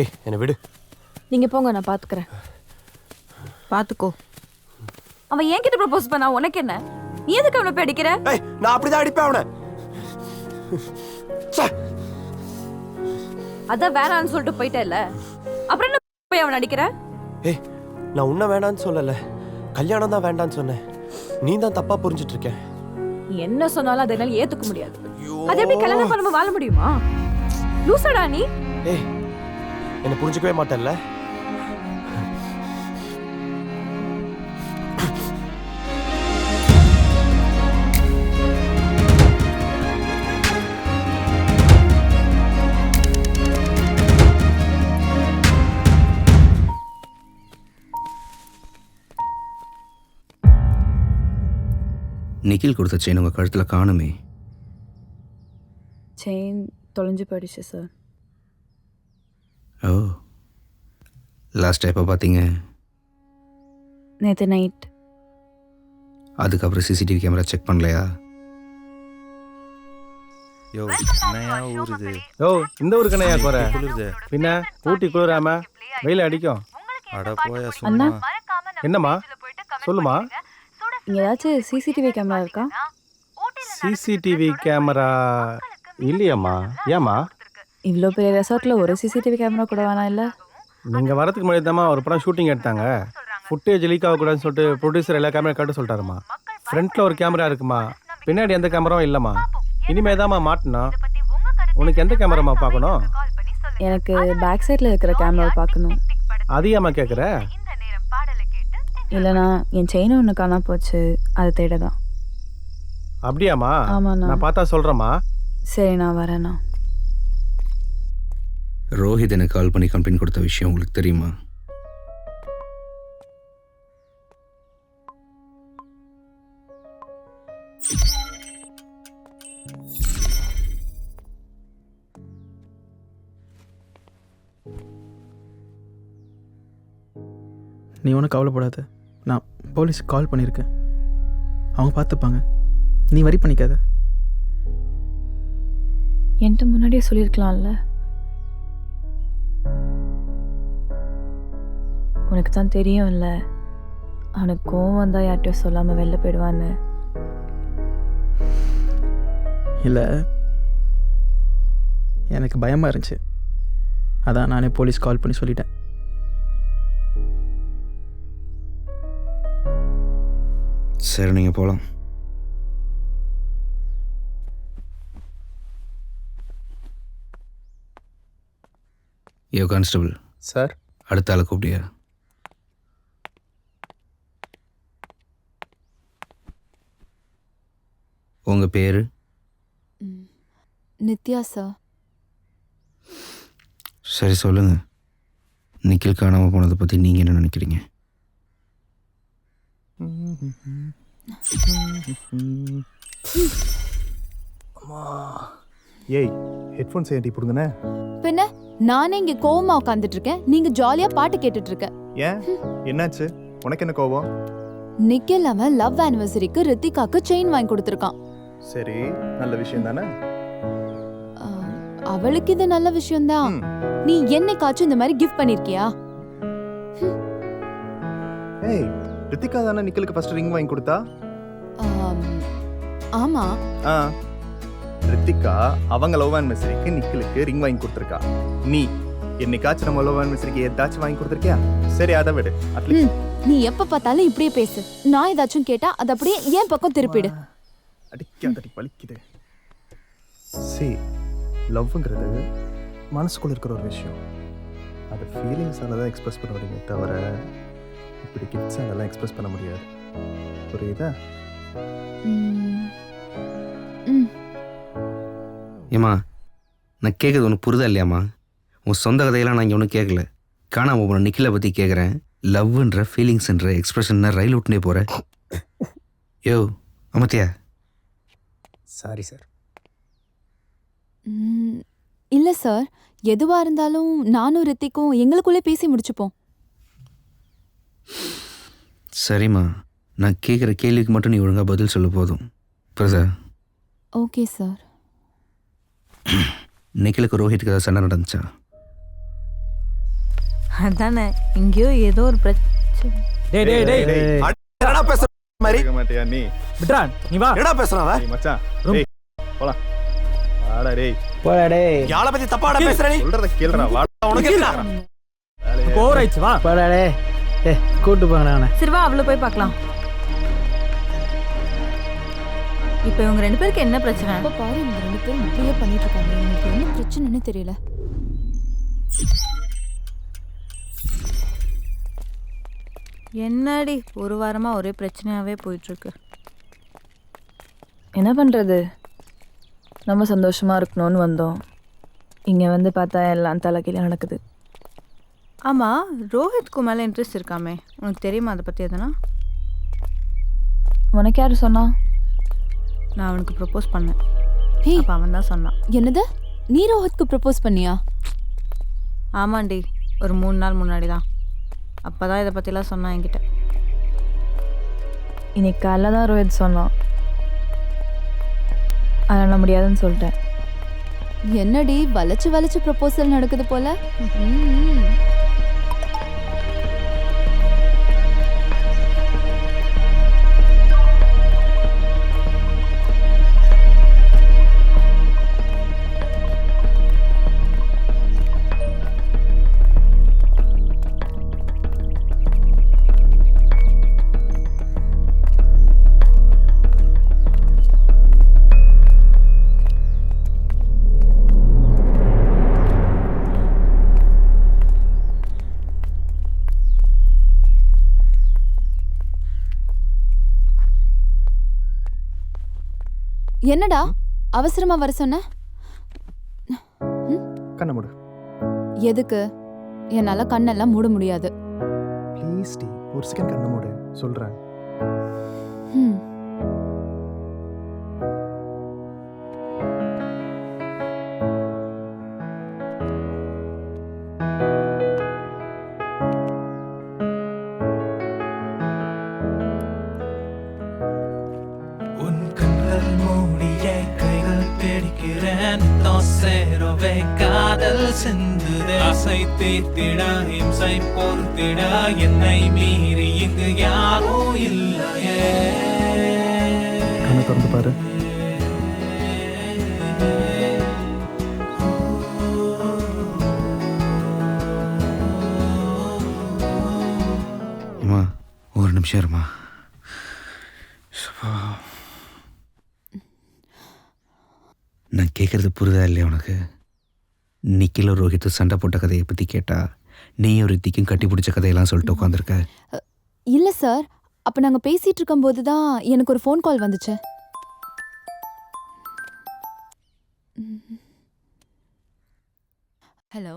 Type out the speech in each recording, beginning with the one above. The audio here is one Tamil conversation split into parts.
ஏய் என்னை விடு. நீங்க போங்க நான் பாத்துக்கிறேன். பாத்துக்கோ. அவன் என்கிட்ட ப்ரப்போஸ் பண்ணா உனக்கு என்ன? நீ எதுக்கு அவனை போய் அடிக்கிற? ஏய் நான் அப்படிதான் அடிப்பேன் அவனை. ச்சே. அதான் வேணான்னு சொல்லிட்டு போயிட்டேல்ல அப்புறம் என்ன போய் அவன் அடிக்கிற? ஏய் நான் உன்ன வேணான்னு சொல்லல. கல்யாணம் தான் வேண்டான்னு சொன்னேன். நீ தான் தப்பா புரிஞ்சிட்டு இருக்க நீ என்ன சொன்னாலும் அதை என்னால ஏத்துக்க முடியாது. அது எப்படி கல்யாணம் பண்ணாம வாழ முடியுமா? லூசடா நீ? ஏய் என்ன புரிஞ்சுக்கவே மாட்டேல்ல நிக்கில் கொடுத்த செயின் உங்கள் கழுத்தில் காணுமே. செயின் தொலைஞ்சு போயிடுச்சு சார் ஓ. லாஸ்ட் எப்போ பார்த்தீங்க நேற்று நைட் அதுக்கப்புறம் சிசிடிவி கேமரா செக் பண்ணலையா? யோ என்னையா ஊறுது ஓ இந்த ஊருக்கு என்னையா குறை குளிருது பின்ன ஊட்டி குளிராம வெயில் அடிக்கும். அட போயா. சும்மா. என்னம்மா? சொல்லுமா? இங்க ஏதாச்சும் சிசிடிவி கேமரா இருக்கா? சிசிடிவி கேமரா இல்லையாம்மா. ஏம்மா? இவ்வளோ பெரிய ரெசார்ட்ல ஒரு சிசிடிவி கேமரா கூட வேணாம் இல்ல? நீங்கள் வரதுக்கு முன்னாடி தாம்மா ஒரு படம் ஷூட்டிங் எடுத்தாங்க. ஃபுட்டேஜ் லீக் ஆகக்கூடாதுன்னு சொல்லிட்டு ப்ரொடியூசர் எல்லா கேமரா கட்ட சொல்லிட்டாருமா. ஃப்ரண்ட்டில் ஒரு கேமரா இருக்குமா? பின்னாடி எந்த கேமராவும் இல்லைம்மா. இனிமே தாம்மா மாட்டணும் உனக்கு எந்த கேமராம்மா பார்க்கணும்? எனக்கு பேக் சைடில் இருக்கிற கேமரா பார்க்கணும். அதையாம்மா கேட்குற இல்லைனா என் செயின் ஒன்று காணா போச்சு. அதை தேட தான் அப்படியாம்மா? ஆமாண்ணா. நான் பார்த்தா சொல்கிறேம்மா சரி நான் வரேண்ணா. ரோஹித் எனக்கு கால் பண்ணி கம்ப்ளைண்ட் கொடுத்த விஷயம் உங்களுக்கு தெரியுமா? நீ ஒன்றும் கவலைப்படாத. நான் போலீஸ்க்கு கால் பண்ணியிருக்கேன். அவங்க பார்த்துப்பாங்க. நீ வரி பண்ணிக்காத. என்கிட்ட முன்னாடியே சொல்லியிருக்கலாம்ல. உனக்கு தான் தெரியும்ல. அவனுக்கு கோவம் வந்தால் யார்கிட்டயும் சொல்லாமல் வெளில போயிடுவான்னு. இல்லை. எனக்கு பயமாக இருந்துச்சு. அதான் நானே போலீஸ் கால் பண்ணி சொல்லிட்டேன். சரி நீங்கள் போகலாம் யோ கான்ஸ்டபிள் சார் அடுத்த ஆளை கூப்பிடியா உங்கள் பேர்? நித்யா சார் சரி சொல்லுங்கள் நிக்கில் காணாமல் போனதை பற்றி நீங்கள் என்ன நினைக்கிறீங்க? ஏய் ஹெட்ஃபோன்ஸ் ஏன்டி பிடுங்கண்ணே பின்ன நானே இங்க கோவமா உட்காந்துட்டு இருக்கேன் நீங்க ஜாலியா பாட்டு கேட்டுட்டு இருக்க ஏன்? என்னாச்சு? உனக்கு என்ன கோவம்? நிக்கில் அவன் லவ் ஆனிவர்சரிக்கு ரித்திகாக்கு செயின் வாங்கி கொடுத்துருக்கான். சரி நல்ல விஷயம் தானே? அவளுக்கு இது நல்ல விஷயம்தான். நீ என்னைக்காச்சும் இந்த மாதிரி கிஃப்ட் பண்ணிருக்கியா? ஏய் ரித்திகா தானே நிக்கலுக்கு ஃபர்ஸ்ட் ரிங் வாங்கி கொடுத்தா? ஆம், ஆ. ரித்திகா அவங்க லவ் ஆனிவர்சரிக்கு நிக்கலுக்கு ரிங் வாங்கி கொடுத்துருக்கா. நீ என்னைக்காச்சும் நம்ம லவ் ஆனிவர்சரிக்கு ஏதாச்சும் வாங்கி கொடுத்துருக்கியா? சரி அதை விடு. அட்லீஸ்ட் நீ எப்ப பார்த்தாலும் இப்படியே பேசு. நான் ஏதாச்சும் கேட்டா அது அப்படியே என் பக்கம் திருப்பிடு. அடிக்காதடி பலிக்குது. சி லவ்ங்கிறது மனசுக்குள்ள இருக்கிற ஒரு விஷயம். அது ஃபீலிங்ஸால தான் எக்ஸ்பிரஸ் பண்ண முடியுமே தவிர இப்படி கிட்ஸாலலாம் எக்ஸ்பிரஸ் பண்ண முடியாது. புரியுதா? ஏம்மா நான் கேட்குறது உனக்கு புரிதா இல்லையாம்மா? உன் சொந்த கதையெல்லாம் நான் இங்கே ஒன்றும் கேட்கல. காணாம போன நிக்கிலை பற்றி கேட்குறேன். லவ்ன்ற ஃபீலிங்ஸ்ன்ற எக்ஸ்பிரஷன் ரயில் விட்டுனே போகிறேன் யோ அமத்தியா. சாரி சார் இல்ல சார் எதுவா இருந்தாலும் நானும் ரித்திக்கும் எங்களுக்குள்ளே பேசி முடிச்சுப்போம். சரிம்மா. நான் கேட்குற கேள்விக்கு மட்டும் நீ ஒழுங்காக பதில் சொல்ல போதும். பிரதா ஓகே சார் நிக்கிலுக்கு ரோஹித்துக்கு ஏதாவது சண்டை நடந்துச்சா? அதானே எங்கேயோ ஏதோ ஒரு பிரச்சனை டேய் டேய் டேய் என்னடா பேசுற? மாதிரி. கேட்க மாட்டியா நீ? விட்றான் நீ வா. என்னடா பேசுறான் அவன் டேய் மச்சான் டேய் போலாம். வாடா டேய். போடா டேய். யாழ பத்தி தப்பாடா பேசுற நீ? சொல்றத கேளுடா வா உனக்கு என்ன ஓவர் ஆயிடுச்சு வா. போடா டேய். ஏ கூட்டு போங்கடா அவனை சரி வா அவ்வளோ போய் பார்க்கலாம். இப்போ இவங்க ரெண்டு பேருக்கு என்ன பிரச்சனை? அப்ப பாரு இவங்க ரெண்டு பேரும் இப்படியே பண்ணிட்டு இருக்காங்க. எனக்கு என்ன பிரச்சனைன்னு தெரியல. என்னடி ஒரு வாரமா ஒரே பிரச்சனையாவே போயிட்டு இருக்கு என்ன பண்றது? நம்ம சந்தோஷமா இருக்கணும்னு வந்தோம். இங்க வந்து பார்த்தா எல்லாம் தலைகீழ நடக்குது. ஆமா ரோஹித்க்கு மேல இன்ட்ரெஸ்ட் இருக்காமே. உனக்கு தெரியுமா அதை பத்தி எதனா? உனக்கு யாரு சொன்னா? நான் அவனுக்கு ப்ரப்போஸ் பண்ணேன். ஹே! அப்போ அவன் தான் சொன்னான். என்னது? நீ ரோஹித்க்கு ப்ரப்போஸ் பண்ணியா? ஆமாண்டி ஒரு மூணு நாள் முன்னாடி தான். அப்போ தான் இதை பற்றிலாம் சொன்னான் என்கிட்ட. இன்னைக்கு காலைல தான் ரோஹித் சொன்னான். அதெல்லாம் முடியாதுன்னு சொல்லிட்டேன். என்னடி வளைச்சு வளைச்சு ப்ரப்போசல் நடக்குது போல? என்னடா? அவசரமா வர சொன்ன? கண்ண மூடு. எதுக்கு? என்னால கண்ணெல்லாம் மூட முடியாது. ப்ளீஸ் டி ஒரு செகண்ட் கண்ண மூடு. சொல்றேன். தீர்த்திட இம்சை பொறுத்திட என்னை மீறி இங்கு யாரும் இல்லையே. கண்ணை திறந்து பாரு. அம்மா ஒரு நிமிஷம் இருமா. நான் கேட்குறது புரியுதா இல்லையா உனக்கு? நிக்கில ரோஹித் சண்டை போட்ட கதையை பற்றி கேட்டா நீயும் ரித்திக்கும் கட்டி பிடிச்ச கதையெல்லாம் சொல்லிட்டு உட்காந்துருக்க இல்லை சார். அப்போ நாங்கள் பேசிகிட்டு இருக்கும்போது தான் எனக்கு ஒரு ஃபோன் கால் வந்துச்சு. ஹலோ?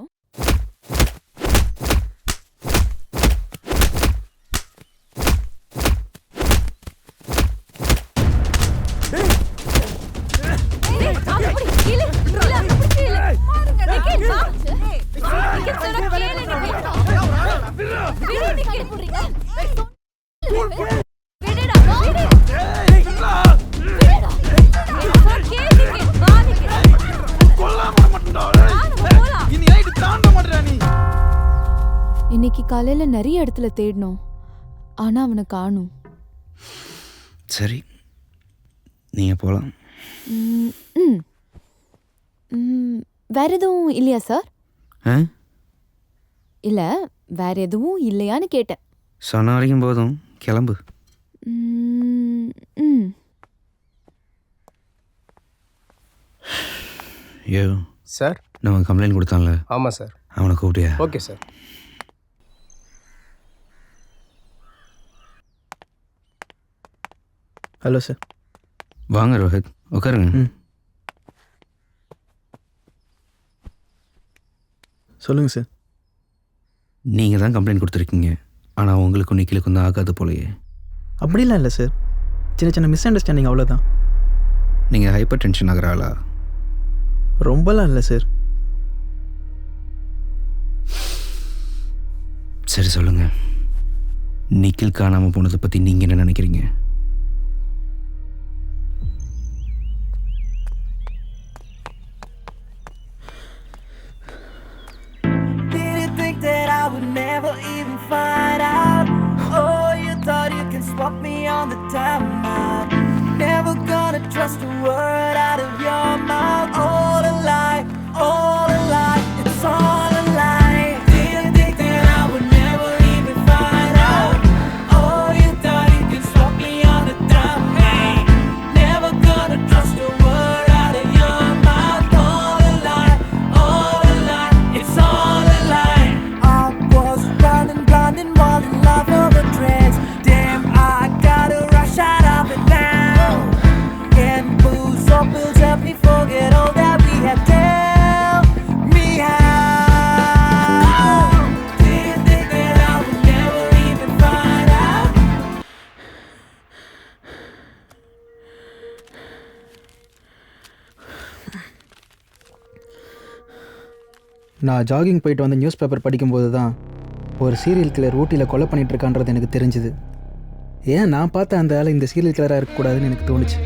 காலையில நிறைய இடத்துல தேடினோம் ஆனா அவனை காணும். சரி. நீங்கள் போகலாம் ம், வேற எதுவும் இல்லையா சார் ஆ? இல்ல வேற எதுவும் இல்லையான்னு கேட்டேன். சொன்ன வரைக்கும் போதும். கிளம்பு. ம், ம். ஐயோ. சார் நம்ம கம்ப்ளைண்ட் கொடுத்தான்ல. ஆமாம் சார் அவனை கூப்பிட்டியா? ஓகே சார் ஹலோ சார் வாங்க ரோஹித். உட்காருங்க. சொல்லுங்கள் சார் நீங்கள் தான் கம்ப்ளைண்ட் கொடுத்துருக்கீங்க. ஆனால் உங்களுக்கும் நிக்கிலுக்கும் தான் ஆகாது போலயே. அப்படிலாம் இல்லை சார் சின்ன சின்ன மிஸ் அண்டர்ஸ்டாண்டிங் அவ்வளோதான் நீங்கள் ஹைப்பர் டென்ஷன் ஆகிற ஆளா? ரொம்பலாம் இல்லை சார் சரி சொல்லுங்கள் நிக்கில் காணாமல் போனதை பற்றி நீங்கள் என்ன நினைக்கிறீங்க? Never even find out. Oh, you thought you can swap me on the timeline. Never gonna trust a word out of நான் ஜாகிங் போயிட்டு வந்து நியூஸ் பேப்பர் படிக்கும்போது தான் ஒரு சீரியல் கில்லர் ஊட்டியில் கொலை பண்ணிட்டு இருக்கான்றது எனக்கு தெரிஞ்சுது. ஏன் நான் பார்த்த அந்த ஆள் இந்த சீரியல் கில்லராக இருக்கக்கூடாதுன்னு எனக்கு தோணுச்சு.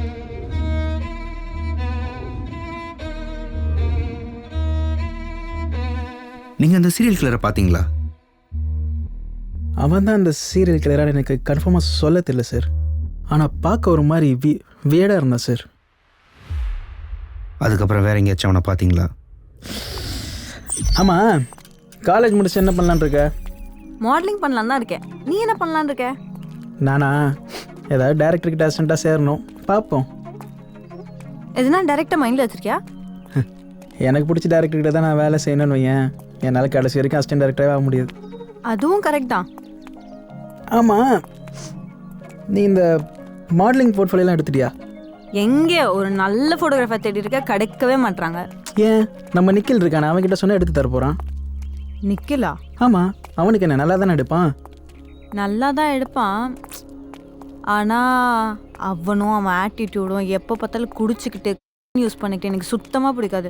நீங்கள் அந்த சீரியல் கிளரை பார்த்தீங்களா? அவன் தான் அந்த சீரியல் கில்லராக எனக்கு கன்ஃபார்மாக சொல்ல தெரியல சார் ஆனால் பார்க்க ஒரு மாதிரி வி வியடாக இருந்தான் சார் அதுக்கப்புறம் வேற எங்கேயாச்சும் அவனை பார்த்தீங்களா? ஆமாம் காலேஜ் முடிச்சு என்ன பண்ணலான்னு இருக்க? மாடலிங் பண்ணலாம் தான் இருக்கேன். நீ என்ன பண்ணலான்னு இருக்க? நானா? ஏதாவது டேரக்டர்கிட்ட அசிஸ்டண்ட்டாக சேரணும். பார்ப்போம். எதுனா டேரெக்டாக மைண்டில் வச்சிருக்கியா? எனக்கு பிடிச்ச டேரக்டர்கிட்ட தான் நான் வேலை செய்யணும்னு வையேன். என்னால் கடைசி வரைக்கும் அசிஸ்டன்ட் டேரக்டராகவே ஆக முடியாது. அதுவும் கரெக்ட் தான். ஆமாம் நீ இந்த மாடலிங் போர்ட்ஃபோலியோலாம் எடுத்துட்டியா? எங்கே ஒரு நல்ல ஃபோட்டோகிராஃபர் தேடி இருக்க கிடைக்கவே மாட்றாங்க. ஏன்? நம்ம நிக்கில் இருக்கானே அவன்கிட்ட சொன்னால் எடுத்து தர போகிறான் நிக்கலா? ஆமாம் அவனுக்கு என்ன நல்லா தானே எடுப்பான்? நல்லா தான் எடுப்பான். ஆனால் அவனும் அவன் ஆட்டிடியூடும் எப்போ பார்த்தாலும் குடிச்சிக்கிட்டு யூஸ் பண்ணிக்கிட்டு எனக்கு சுத்தமாக பிடிக்காது.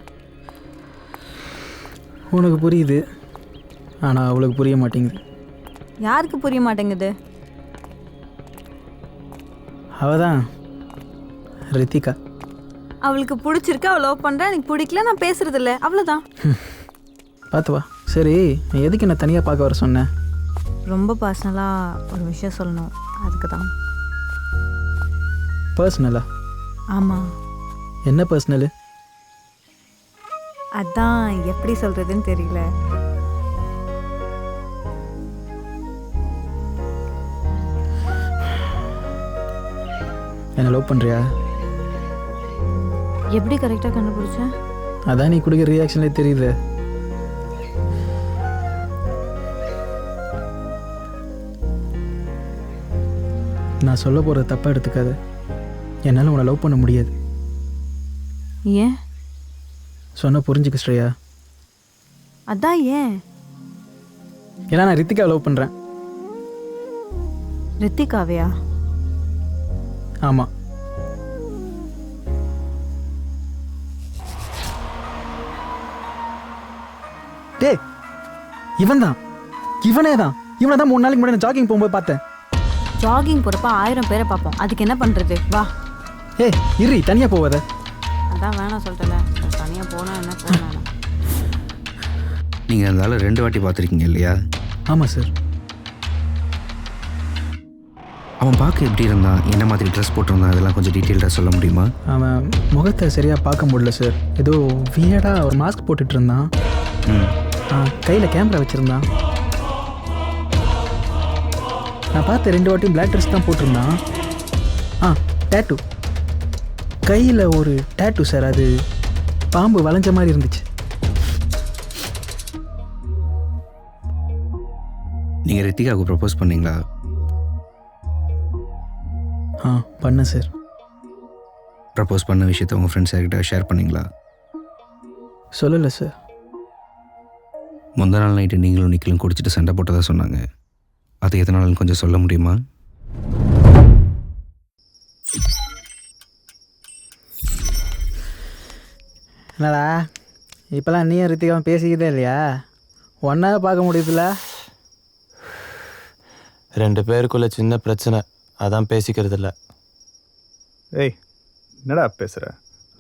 உனக்கு புரியுது. ஆனால் அவளுக்கு புரிய மாட்டேங்குது. யாருக்கு புரிய மாட்டேங்குது? அவள் தான் ரித்திகா. அவளுக்கு பிடிச்சிருக்கு அவள் லவ் பண்ணுறேன் எனக்கு பிடிக்கல நான் பேசுறது இல்லை அவ்வளோதான் பார்த்து வா. சரி நீ எதுக்கு என்ன தனியாக பார்க்க வர சொன்னேன் ரொம்ப பர்சனலாக ஒரு விஷயம் சொல்லணும். அதுக்கு தான் பர்சனலா ஆமாம் என்ன பர்சனலு அதான் எப்படி சொல்கிறதுன்னு தெரியல. என்ன லவ் பண்ணுறியா எப்படி கரெக்டாக கண்டுபிடிச்சேன் அதான் நீ கொடுக்குற ரியாக்ஷன்லேயே தெரியுது. நான் சொல்ல போகிற தப்பாக எடுத்துக்காத. என்னால் உன்னை லவ் பண்ண முடியாது. ஏன்? சொன்ன புரிஞ்சுக்க ஸ்ரேயா. அதான் ஏன்? ஏன்னா நான் ரித்திகா லவ் பண்ணுறேன் ரித்திகாவையா? ஆமாம் இவன் தான் இவனே தான் இவனை தான் மூணு நாளைக்கு முன்னாடி நான் ஜாகிங் போகும்போது பார்த்தேன். ஜாகிங் போகிறப்ப ஆயிரம் பேரை பார்ப்போம். அதுக்கு என்ன பண்ணுறது வா. ஏய் இரு தனியாக போவாத அதான் வேணாம் சொல்லிட்டல தனியாக போனால் என்ன போனா நீங்கள் அந்த ரெண்டு வாட்டி பார்த்துருக்கீங்க இல்லையா? ஆமாம் சார் அவன் பார்க்க எப்படி இருந்தான்? என்ன மாதிரி ட்ரெஸ் போட்டிருந்தான்? அதெல்லாம் கொஞ்சம் டீட்டெயில்டாக சொல்ல முடியுமா? அவன் முகத்தை சரியாக பார்க்க முடியல சார் ஏதோ வியடாக ஒரு மாஸ்க் போட்டுட்டு இருந்தான். ம். கையில் கேமரா வச்சுருந்தான் நான் பார்த்த ரெண்டு வாட்டியும் பிளாக் ட்ரெஸ் தான் போட்டிருந்தான் ஆ டேட்டு கையில் ஒரு டேட்டு சார் அது பாம்பு வளைஞ்ச மாதிரி இருந்துச்சு. நீங்கள் ரித்திகாவுக்கு ப்ரப்போஸ் பண்ணீங்களா? ஆ பண்ணேன் சார் ப்ரப்போஸ் பண்ண விஷயத்த உங்கள் ஃப்ரெண்ட்ஸ் யார்கிட்ட ஷேர் பண்ணீங்களா? சொல்லலை சார் முந்தா நாள் நைட்டு நீங்களும் நிக்கலும் குடிச்சிட்டு சண்டை போட்டதா சொன்னாங்க. அது எதனாலன்னு கொஞ்சம் சொல்ல முடியுமா? என்னடா? இப்போலாம் நீயும் ரித்திகாவும் பேசிக்கிட்டே இல்லையா? ஒன்றா பார்க்க முடியுதுல்ல? ரெண்டு பேருக்குள்ள சின்ன பிரச்சனை. அதான் பேசிக்கிறது இல்ல ஏய் என்னடா பேசுகிற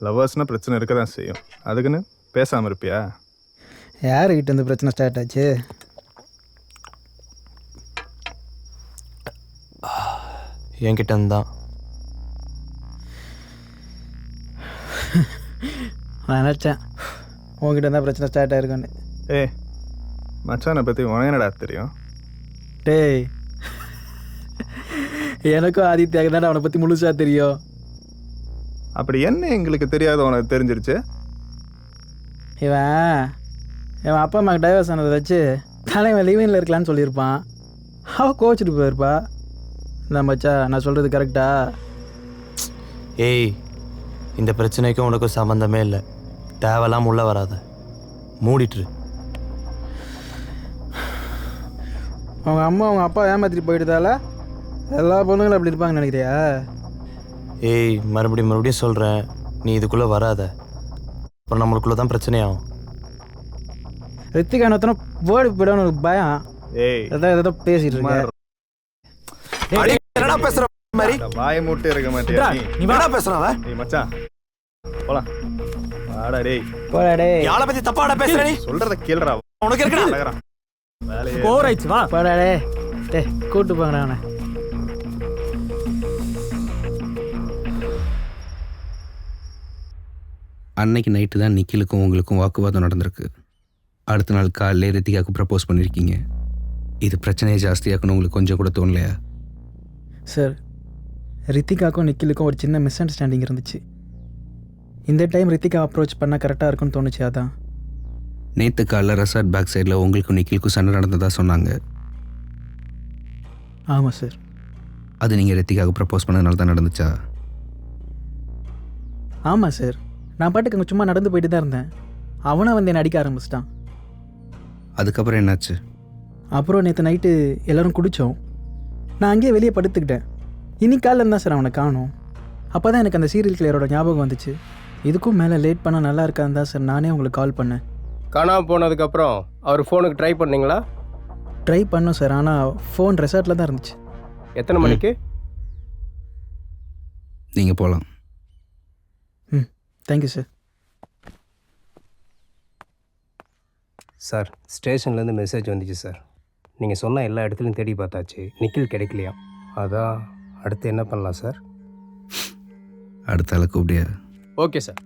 லவ்வர்ஸ்னால் பிரச்சனை இருக்க தான் செய்யும். அதுக்குன்னு பேசாமல் இருப்பியா? யாருக்கிட்ட இந்த பிரச்சனை ஸ்டார்ட் ஆச்சு? என்கிட்ட தான் நினச்சேன். உங்ககிட்ட இருந்தால் பிரச்சனை ஸ்டார்ட் ஆயிருக்குன்னு ஏ மச்சானை பற்றி உனக்கு என்னடா தெரியும்? டேய். எனக்கும் ஆதித்யாக்கு தான் அவனை பற்றி முழுசாக தெரியும்? அப்படி என்ன எங்களுக்கு தெரியாத உனக்கு தெரிஞ்சிருச்சு? இவன் இவன் அப்பா அம்மாக்கு டைவர்ஸ் ஆனதை வச்சு தலைவன் லீவிங்கில் இருக்கலான்னு சொல்லியிருப்பான். அவள் கோச்சிட்டு போயிருப்பா. இந்த மச்சா நான் சொல்கிறது கரெக்டா ஏய் இந்த பிரச்சனைக்கும் உனக்கும் சம்மந்தமே இல்லை. தேவையில்லாம உள்ள வராத. மூடிட்டுரு. அவங்க அம்மா அவங்க அப்பா ஏமாத்திட்டு போயிட்டதால எல்லா பொண்ணுங்களும் அப்படி இருப்பாங்கன்னு நினைக்கிறியா? ஏய் மறுபடியும் மறுபடியும் சொல்கிறேன் நீ இதுக்குள்ளே வராத. அப்புறம் நம்மளுக்குள்ளே தான் பிரச்சனையாகும். ரித்திகா நத்தனை வேர்டு போயிடணும் ஒரு பயம். ஏய். ஏதோ ஏதோ பேசிட்டு இருக்கேன். இரு. என்னடா பேசுற மாதிரி? வாயை மூட்டு இருக்க மாட்டியா? நீ நீ வேணா பேசுறான் அவன் ஏய் மச்சான். போலாம். வாடா டேய். போடா டேய். யாரை பத்தி தப்பாடா பேசுற நீ? சொல்றத கேளுடா. உனக்கு இருக்குடா. அழகறான் வேலையே போடா டேய். டேய் கூட்டு போங்கடா அவனை அன்னைக்கு நைட்டு தான் நிக்கிலுக்கும் உங்களுக்கும் வாக்குவாதம் நடந்திருக்கு. அடுத்த நாள் காலையிலே ரித்திகாவுக்கு ப்ரப்போஸ் பண்ணியிருக்கீங்க இது பிரச்சனையை ஜாஸ்தியாக்கணும் உங்களுக்கு கொஞ்சம் கூட தோணலையா? சார் ரித்திகாக்கும் நிக்கிலுக்கும் ஒரு சின்ன மிஸ் அண்டர்ஸ்டாண்டிங் இருந்துச்சு. இந்த டைம் ரித்திகா அப்ரோச் பண்ணால் கரெக்டாக இருக்கும்னு தோணுச்சு அதான். நேற்று காலைல ரெசார்ட் பேக் சைடில் உங்களுக்கும் நிக்கிலுக்கும் சண்டை நடந்ததா சொன்னாங்க. ஆமாம் சார். அது நீங்கள் ரித்திகாவுக்கு ப்ரப்போஸ் பண்ணதுனால தான் நடந்துச்சா? ஆமாம் சார். நான் பாட்டுக்கு அங்கே சும்மா நடந்து போயிட்டு தான் இருந்தேன். அவனும் வந்து என்னை அடிக்க ஆரம்பிச்சிட்டான். அதுக்கப்புறம் என்னாச்சு? அப்புறம் நேற்று நைட்டு எல்லோரும் குடித்தோம் நான் அங்கேயே வெளியே படுத்துக்கிட்டேன். இன்னைக்கு காலையில் தான் சார் அவனை காணோம். அப்போ தான் எனக்கு அந்த சீரியல் கிளியரோட ஞாபகம் வந்துச்சு. இதுக்கும் மேலே லேட் பண்ணால் நல்லா இருக்கான்னு தான் சார் நானே உங்களுக்கு கால் பண்ணேன். காணாமல் போனதுக்கப்புறம் அவர் ஃபோனுக்கு ட்ரை பண்ணீங்களா? ட்ரை பண்ணோம் சார் ஆனால் ஃபோன் ரெசார்ட்டில் தான் இருந்துச்சு. எத்தனை மணிக்கு? நீங்கள் போகலாம் தேங்க்யூ சார் சார் ஸ்டேஷன்லேருந்து மெசேஜ் வந்துச்சு சார். நீங்கள் சொன்ன எல்லா இடத்துலையும் தேடி பார்த்தாச்சு. நிக்கில் கிடைக்கலையா? அதான் அடுத்து என்ன பண்ணலாம் சார்? அடுத்த ஆளை கூப்பிடியா ஓகே சார்.